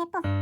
너무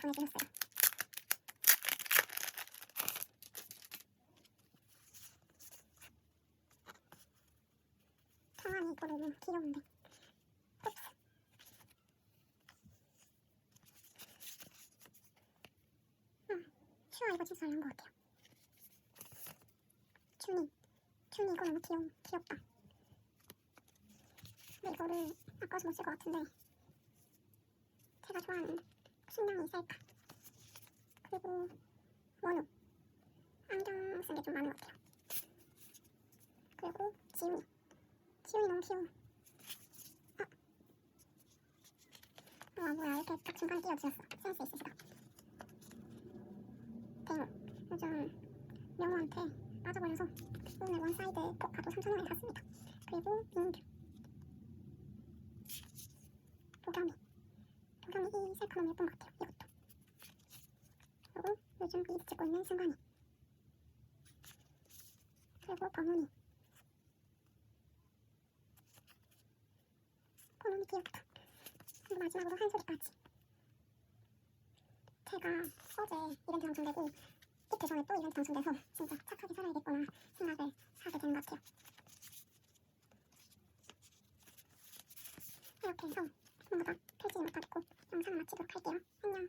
보내주셨어요. 성함이 이거 너무 귀여운데 슈아 이거 진짜 잘한 것 같아요 춘이 춘이 이거 너무 귀여, 귀엽다 근데 이거를 아까워서 못 쓸 것 같은데 제가 좋아하는 신랑이 셀카 그리고 원우 안경 쓴 게 좀 많은 것 같아요. 그리고 지훈이. 지훈이 너무 귀여워. 아. 와 뭐야 이렇게 딱 중간에 띄워주셨어. 센스 있으시다. 대우 요즘 명호한테 빠져버려서 오늘 원사이드 포카도 3,000원에 샀습니다. 그리고 민규 도겸이 도겸이 이 셀카 너무 예쁜 것 같아요 이것도 그리고 요즘 비드 찍고 있는 승관이. 그리고 범훈이. 범훈이 귀엽다 그리고 마지막으로 한 소리까지. 제가 어제 이벤트 당첨되고 이틀 전에 또 이벤트 당첨돼서 진짜 착하게 살아야겠구나 생각을 하게 된것 같아요. 이렇게 해서 모두 다 펼치지 못하겠고 영상을 마치도록 할게요 안녕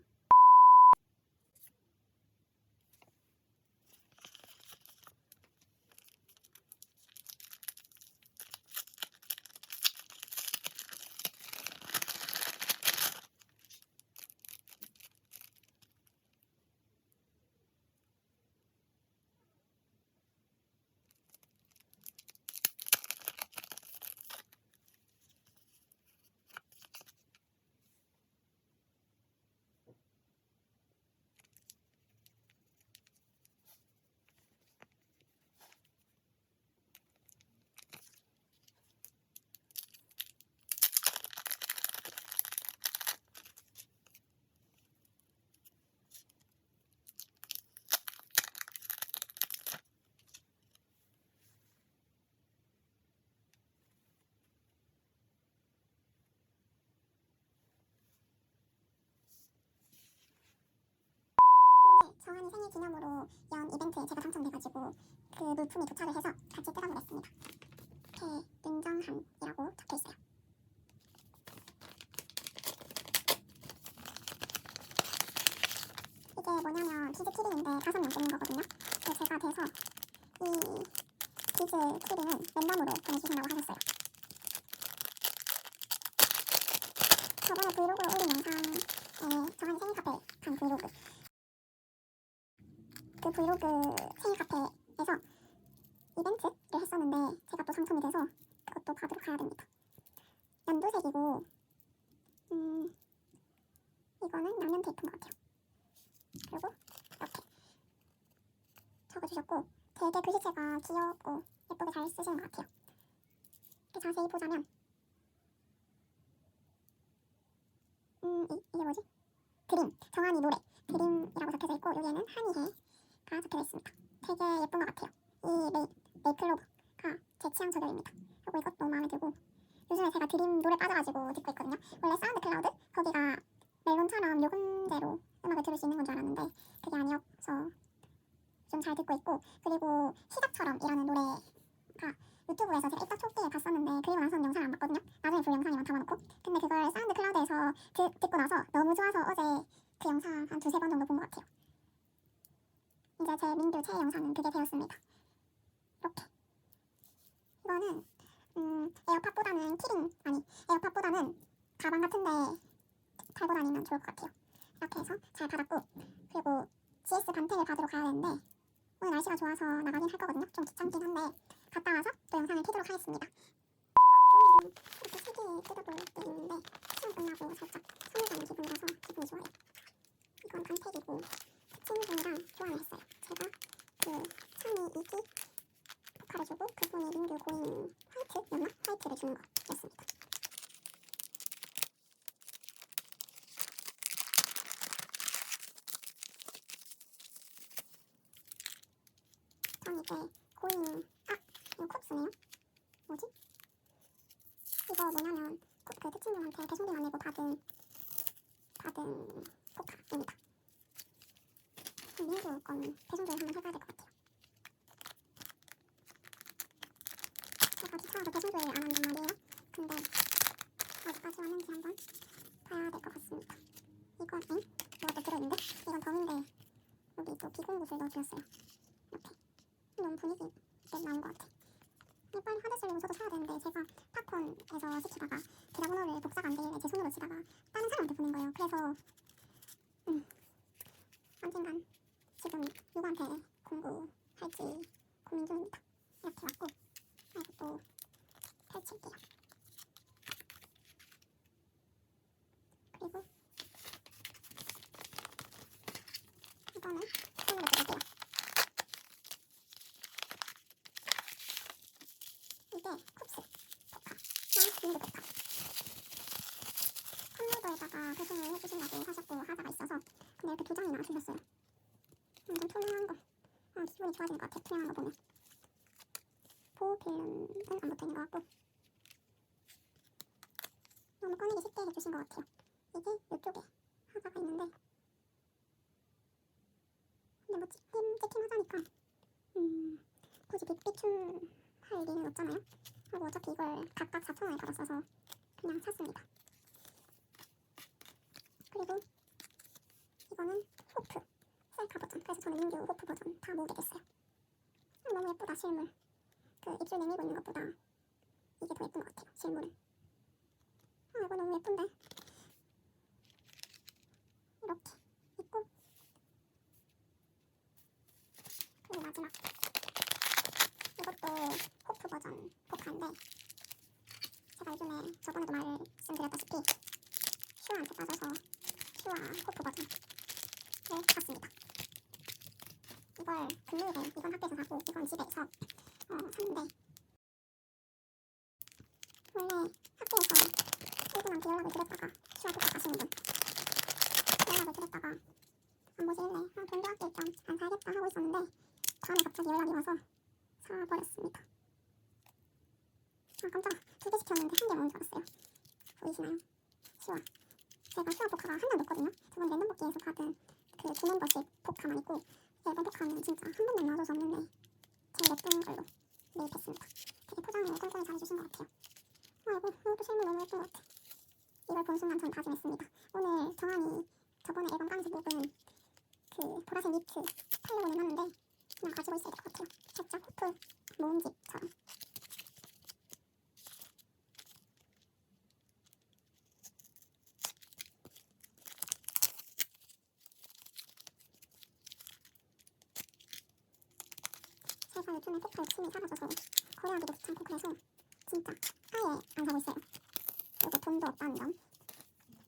생일 기념으로 연 이벤트에 제가 당첨돼가지고 그 물품이 도착을 해서 같이 뜯어보겠습니다. 배윤정한이라고 적혀있어요. 이게 뭐냐면 비즈 키링인데 다섯 명 쓰는 거거든요. 그래서 제가 돼서 이 비즈 키링은 랜덤으로 보내주신다고 하셨어요. 저번에 브이로그 올린 영상에 정한이 생일 카페 간 브이로그 그 브이로그 생일 카페에서 이벤트를 했었는데 제가 또 당첨이 돼서 그것도 받으러 가야 됩니다. 연두색이고 음 이거는 양면 테이프인 것 같아요. 그리고 이렇게 적어주셨고 되게 글씨체가 귀엽고 예쁘게 잘 쓰시는 것 같아요. 자세히 보자면 음 이, 이게 뭐지? 드림 정한이 노래 드림이라고 적혀져 있고 여기에는 한이해 가 적혀 있습니다. 되게 예쁜 것 같아요. 이 메이, 메이클로브가 제 취향 저격입니다. 그리고 이것도 마음에 들고 요즘에 제가 드림 노래 빠져가지고 듣고 있거든요. 원래 사운드 클라우드 거기가 멜론처럼 요금제로 음악을 들을 수 있는 건 줄 알았는데 그게 아니어서 좀 잘 듣고 있고 그리고 시작처럼이라는 노래가 유튜브에서 제가 이따 초기에 봤었는데 그리고 나서는 영상을 안 봤거든요. 나중에 볼 영상에만 담아놓고 근데 그걸 사운드 클라우드에서 드, 듣고 나서 너무 좋아서 어제 그 영상 한 두세 번 정도 본 것 같아요. 이제 제 민규 제 영상은 그게 되었습니다. 이렇게. 이거는 음, 에어팟보다는 키링 아니 에어팟보다는 가방 같은데 달고 다니면 좋을 것 같아요. 이렇게 해서 잘 받았고 그리고 GS 반택을 받으러 가야 되는데 오늘 날씨가 좋아서 나가긴 할 거거든요. 좀 귀찮긴 한데 갔다 와서 또 영상을 켜도록 하겠습니다. 이렇게 세개 뜯어볼 게 있는데 시험 끝나고 살짝 선물 받는 기분이라서 기분이 좋아요. 이건 반택이고 친구랑 교환했어요. 그냥 한미이지 가려주고 그분의 링드 고인 화이트 연마 화이트를 주는 거였습니다. 다음 이제 고인 아 이거 컵스네요. 뭐지? 이거 뭐냐면 그 대친님한테 배송비 안 내고 받은 받은 포카입니다. 민주 건 배송비를 한번 해봐야 될 것 같아요. 제가 귀찮아서 배송비를 안 한단 말이에요. 근데 어디까지 왔는지 한번 봐야 될 것 같습니다. 이건 엥? 뭐가 또 들어있는데? 이건 덤인데 여기 또 비공구슬 넣어주셨어요. 이렇게 너무 분위기 때 나온 것 같아. 이 빨리 하드슬로 저도 사야 되는데 제가 팝콘에서 시키다가 계좌번호를 복사가 안 되길래 제 손으로 치다가 다른 사람한테 보낸 거예요. 그래서 음 언젠간 지금 누구한테 공구할지 고민 중입니다. 이렇게 왔고 그리고 또 펼칠게요. 그리고 이거는 손으로 뜯을게요. 이게 쿱스 포카 민드 포카 컵로더에다가 배송을 해주신다고 하셨고 하다가 있어서 근데 이렇게 두 장이나 주셨어요 투명한 거. 아, 기분이 좋아지는 것 같아 투명한 거 보면. 보호 필름은 안 붙어 있는 것 같고. 너무 꺼내기 쉽게 해주신 것 같아요. 이게 이쪽에 하나가 있는데. 근데 뭐 찍힘 찍힘 하자니까. 음 굳이 빅비춤 할 일은 없잖아요. 하고 어차피 이걸 각각 4,000원에 받았어서 그냥 샀습니다. 그리고 이거는 호프 셀카 버전 그래서 저는 민규 호프 버전 다 모으게 됐어요. 아, 너무 예쁘다 실물. 그 입술 내밀고 있는 것보다 이게 더 예쁜 것 같아요 실물은. 아 이거 너무 예쁜데. 이렇게 있고 그리고 마지막 이것도 호프 버전 포카인데 제가 요즘에 저번에도 말씀드렸다시피 슈아한테 빠져서 슈아 호프 버전을 샀습니다. 이걸 금요일에 이건 학교에서 사고 이건 집에서 어, 샀는데 원래 학교에서 일본한테 연락을 드렸다가 슈아 포카 가시는 분 연락을 드렸다가 안 보시길래 아, 돈도 아낄 겸안 사야겠다 하고 있었는데 다음에 갑자기 연락이 와서 사버렸습니다. 아 깜짝아 두개 시켰는데 한개 먹은 줄 알았어요. 보이시나요? 시와 제가 시와 포카가 한달 넣었거든요. 저번 랜덤 복귀에서 받은 그 두 멤버십 포카만 있고 앨범 포카는 진짜 한 번도 안 나와줘서 없는데 제일 예쁜 걸로 매입했습니다. 되게 포장을 꼼꼼히 잘해주신 것 같아요. 아 이거 이것도 실물 너무 예쁜 것 같아. 이걸 본 순간 전 다짐했습니다. 오늘 정한이 저번에 앨범 까면서 뽑은 그 보라색 니트 팔려고는 하는데 그냥 가지고 있어야 될 것 같아요. 살짝 호프 모음집처럼. 요즘에 포카 욕심이 사라져서 거래하기도 귀찮고 그래서 진짜 아예 안 사고 있어요. 그리고 돈도 없다는 점.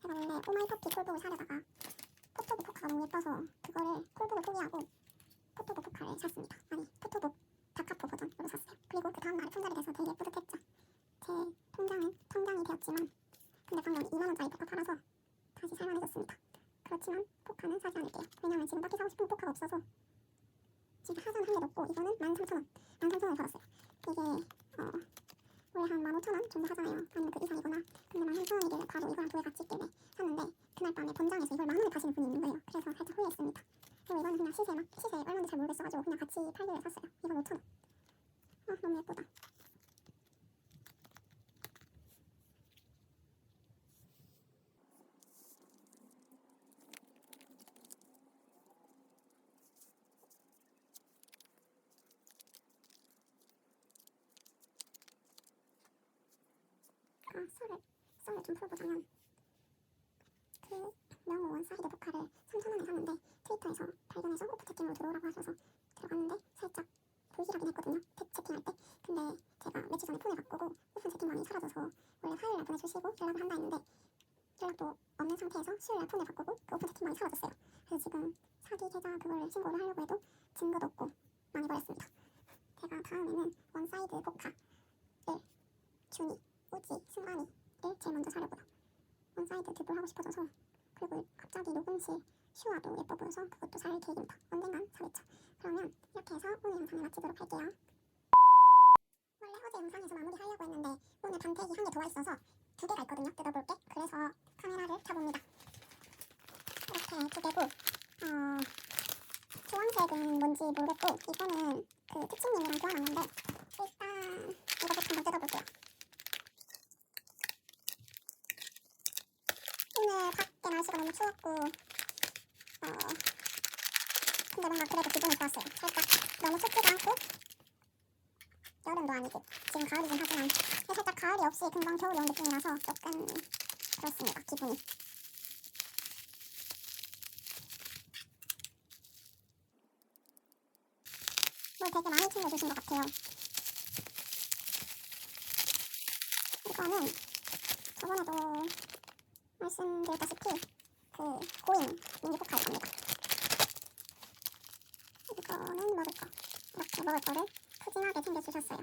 제가 원래 오마이파티 콜북을 사려다가 포토북 포카가 너무 예뻐서 그거를 콜북을 포기하고 포토북 포카를 샀습니다. 아니 포토북 다카포 버전으로 샀어요. 그리고 그 다음날에 품절이 돼서 되게 뿌듯했죠. 제 통장은 통장이 되었지만 근데 방금 2만원짜리 포카 팔아서 다시 살만해졌습니다. 그렇지만 포카는 사지 않을게요. 왜냐면 지금 딱히 사고 싶은 포카가 없어서 진짜 하선 한개 넣고 이거는 13,000원 13,000원에 팔았어요. 이게 어 원래 한 15,000원 정도 하잖아요. 아니면 그 이상이거나 근데 13,000원이길래 바로 이거랑 두 개 같이 있길래 샀는데 그날 밤에 본장에서 이걸 만 원에 파시는 분이 있는 거예요. 그래서 살짝 후회했습니다. 그리고 이거는 그냥 시세 막 시세 얼마인지 잘 모르겠어가지고 그냥 같이 팔길래 샀어요. 이건 5,000원. 아 너무 예쁘다. 아 썰을 좀 풀어보자면 그 명호 원사이드 포카를 3,000원에 샀는데 트위터에서 발견해서 오프 채팅으로 들어오라고 하셔서 들어갔는데 살짝 불길하긴 했거든요 태, 채팅할 때. 근데 제가 며칠 전에 폰을 바꾸고 오픈 채팅방이 사라져서 원래 화요일날 보내주시고 연락을 한다 했는데 연락도 없는 상태에서 수요일날 폰을 바꾸고 그 오픈 채팅방이 사라졌어요. 그래서 지금 사기 계좌 그거를 신고를 하려고 해도 증거도 없고 망해버렸습니다. 제가 다음에는 원사이드 포카를 준이 우지 승관이 를 제일 먼저 사려고요. 원사이드 듀블 하고 싶어져서 그리고 갑자기 녹음실 슈아도 예뻐 보여서 그것도 살 계획입니다. 언젠간 사겠죠. 그러면 이렇게 해서 오늘 영상을 마치도록 할게요. 원래 어제 영상에서 마무리하려고 했는데 오늘 반택이 한 개더와 있어서 두 개가 있거든요. 뜯어볼게. 그래서 카메라를 켜봅니다. 이렇게 두 개고 어, 주황색은 뭔지 모르겠고 이거는 그 특징님이랑 교환했는데 일단 이거부터 한번 뜯어볼게요. 오늘 밖에 날씨가 너무 추웠고 어 근데 뭔가 그래도 기분이 좋았어요. 살짝 너무 춥지도 않고 여름도 아니고 지금 가을이긴 하지만 살짝 가을이 없이 금방 겨울이 온 느낌이라서 조금 그렇습니다. 기분이. 뭘 되게 많이 챙겨주신 것 같아요. 이거는 저번에도 말씀드렸다시피 그 고인 미니 포카입니다. 이거는 먹을 거. 이렇게 먹을 거를 푸짐하게 챙겨주셨어요.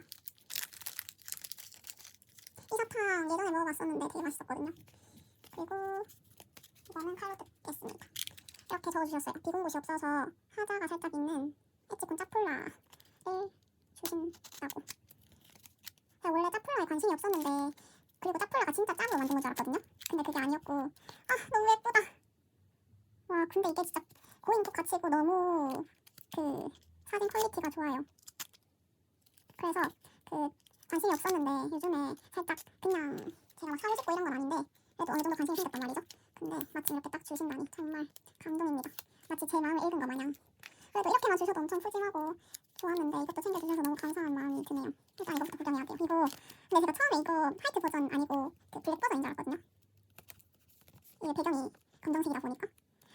이 사탕 예전에 먹어봤었는데 되게 맛있었거든요. 그리고 이거는 칼로 뜯겠습니다. 이렇게 적어주셨어요. 비군 곳이 없어서 하자가 살짝 있는 에치콘 짜폴라를 주신다고. 원래 짜폴라에 관심이 없었는데 그리고 짜폴라가 진짜 짝으로 만든 건 줄 알았거든요. 근데 그게 아니었고 아 너무 예쁘다. 와 근데 이게 진짜 고인 포카 치고 너무 그 사진 퀄리티가 좋아요. 그래서 그 관심이 없었는데 요즘에 살짝 그냥 제가 막 사고 싶고 이런 건 아닌데 그래도 어느 정도 관심이 생겼단 말이죠. 근데 마침 이렇게 딱 주신다니 정말 감동입니다. 마치 제 마음을 읽은 것 마냥. 그래도 이렇게만 주셔도 엄청 푸짐하고 좋았는데 이것도 챙겨주셔서 너무 감사한 마음이 드네요. 일단 이거부터 구경해야 돼요. 이거 근데 제가 처음에 이거 화이트 버전 아니고 그 블랙 버전인 줄 알았거든요. 이게 배경이 검정색이다 보니까.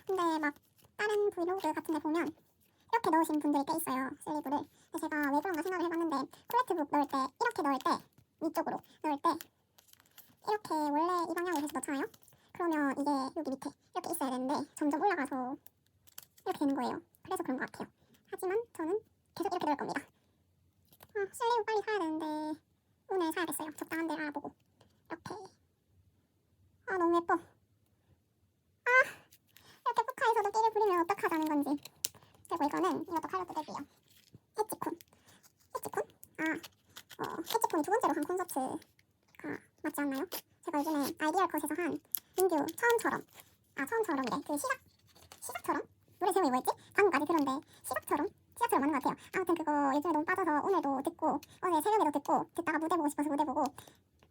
근데 막 다른 브이로그 같은 데 보면 이렇게 넣으신 분들이 꽤 있어요. 슬리브를. 제가 왜 그런가 생각을 해봤는데 콜렉트북 넣을 때 이렇게 넣을 때 위쪽으로 넣을 때 이렇게 원래 이 방향으로 해서 넣잖아요. 그러면 이게 여기 밑에 이렇게 있어야 되는데 점점 올라가서 이렇게 되는 거예요. 그래서 그런 것 같아요. 하지만 저는 계속 이렇게 넣을 겁니다. 아, 슬리브 빨리 사야 되는데 오늘 사야겠어요. 적당한 데 알아보고 이렇게. 아 너무 예뻐. 아 이렇게 끼를 부리면 어떡하자는 건지. 그리고 이거는 이것도 칼로 뜯을게요. 해치콘. 해치콘? 아, 어, 해치콘이 두 번째로 한 콘서트가 맞지 않나요? 제가 요즘에 아이디얼 컷에서 한 민규 처음처럼 아 처음처럼이래. 그 시작 시작처럼 노래 제목이 뭐였지? 방금까지 들었는데 시작처럼 시작처럼 맞는 것 같아요. 아무튼 그거 요즘에 너무 빠져서 오늘도 듣고 어제 새벽에도 듣고 듣다가 무대 보고 싶어서 무대 보고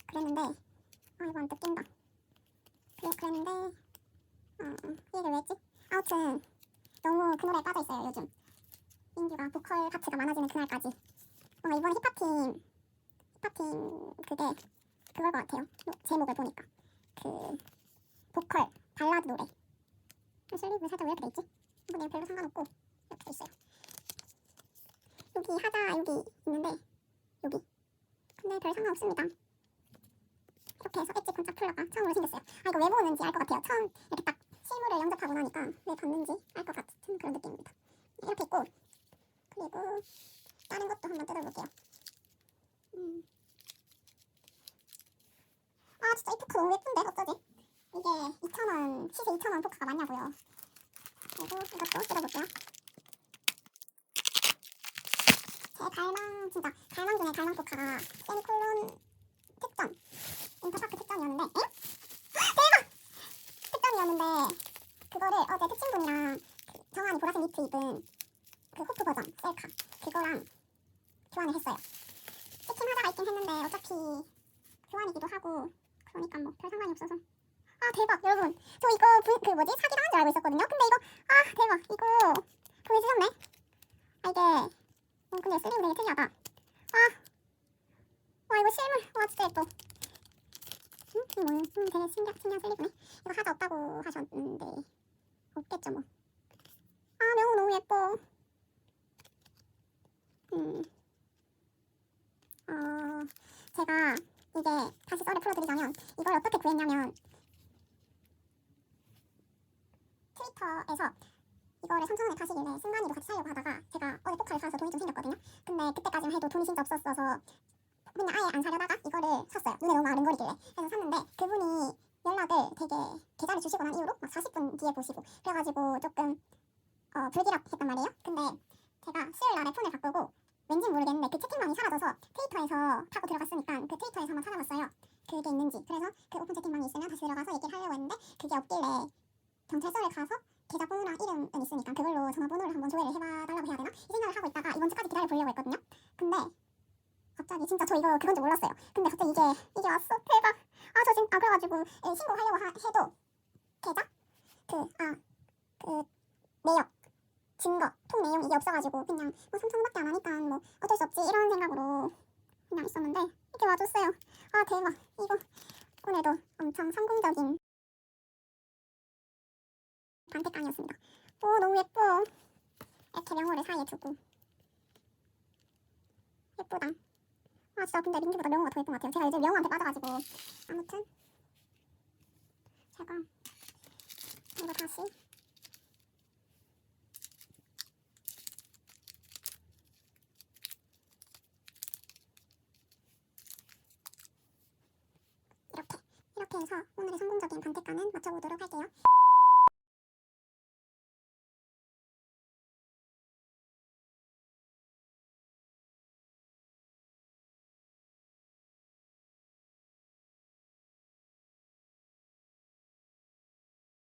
그랬는데 아 이거 안 뜯긴다. 그랬는데 어, 이 얘기를 왜 했지? 아무튼 너무 그 노래에 빠져 있어요 요즘. 민규가 보컬 파트가 많아지는 그날까지. 뭔가 이번 힙합팀 힙합팀 그게 그걸 것 같아요. 노- 제목을 보니까 그 보컬 발라드 노래. 슬리브 살짝 왜 이렇게 돼 있지? 근데 별로 상관없고 이렇게 돼 있어요. 여기 하자 여기 있는데 여기 근데 별 상관없습니다. 이렇게 해서 엣지 콘짜플러가 처음으로 생겼어요. 아 이거 왜 보는지 알 것 같아요. 처음 이렇게 딱 실물을 영접하고 나니까 왜 봤는지 알 것 같은 그런 느낌입니다. 이렇게 있고 그리고 다른 것도 한번 뜯어볼게요. 음. 아 진짜 이 포크 너무 예쁜데 어쩌지? 이게 2,000원 시세 2,000원 포크가 맞냐고요. 그리고 이것도 뜯어볼게요. 제 갈망 진짜 갈망 중에 갈망 포카가 세미콜론 특전 인터파크 특전이었는데 에? 대박! 특전이었는데 그거를 어제 특친분이랑 그 정한 보라색 니트 입은 그 호프 버전 셀카 그거랑 교환을 했어요. 하자가 있긴 했는데 어차피 교환이기도 하고 그러니까 뭐 별 상관이 없어서 아 대박 여러분 저 이거 그, 그 뭐지 사기로 한줄 알고 있었거든요. 근데 이거 아 대박 이거 보여주셨네. 아 이게 어 근데 슬리브 되게 특이하다. 아, 와 이거 실물 와 진짜 예뻐. 음, 뭐, 음, 되게 신기한 신기한 슬리브네. 이거 하자 없다고 하셨는데 없겠죠 뭐. 아 명호 너무 예뻐. 음. 어 제가 이게 다시 썰을 풀어드리자면 이걸 어떻게 구했냐면 트위터에서 이거를 3,000원에 파시길래 승관이도 같이 사려고 하다가 제가 어제 포카를 사서 돈이 좀 생겼거든요. 근데 그때까지만 해도 돈이 진짜 없었어서 그냥 아예 안 사려다가 이거를 샀어요. 눈에 너무 아른거리길래. 그래서 샀는데 그분이 연락을 되게 계좌를 주시고 난 이후로 막 40분 뒤에 보시고 그래가지고 조금 어, 불길합했단 말이에요. 근데 제가 수요일 날에 폰을 바꾸고 왠지 모르겠는데 그 채팅방이 사라져서 트위터에서 타고 들어갔으니까 그 트위터에서 한번 찾아봤어요. 그게 있는지. 그래서 그 오픈 채팅방이 있으면 다시 들어가서 얘기를 하려고 했는데 그게 없길래 경찰서에 가서 계좌번호랑 이름은 있으니까 그걸로 전화번호를 한번 조회를 해봐달라고 해야 되나? 이 생각을 하고 있다가 이번 주까지 기다려 보려고 했거든요. 근데 갑자기 진짜 저 이거 그건 줄 몰랐어요. 근데 갑자기 이게 이게 왔어. 대박. 아저 진짜 아 그래가지고 예, 신고하려고 하, 해도 계좌 그아그 내역 증거 통 내용 이게 없어가지고 그냥 뭐 3천 원밖에 안 하니까 뭐 어쩔 수 없지 이런 생각으로 그냥 있었는데 이렇게 와줬어요. 아 대박. 이거 오늘도 엄청 성공적인 반택강이었습니다. 오 너무 예뻐. 이렇게 명호를 사이에 두고 예쁘다. 아 진짜 근데 민규보다 명호가 더 예쁜 것 같아요. 제가 요즘 명호한테 빠져가지고 아무튼 제가 이거 다시 이렇게 이렇게 해서 오늘의 성공적인 반택가는 맞춰보도록 할게요.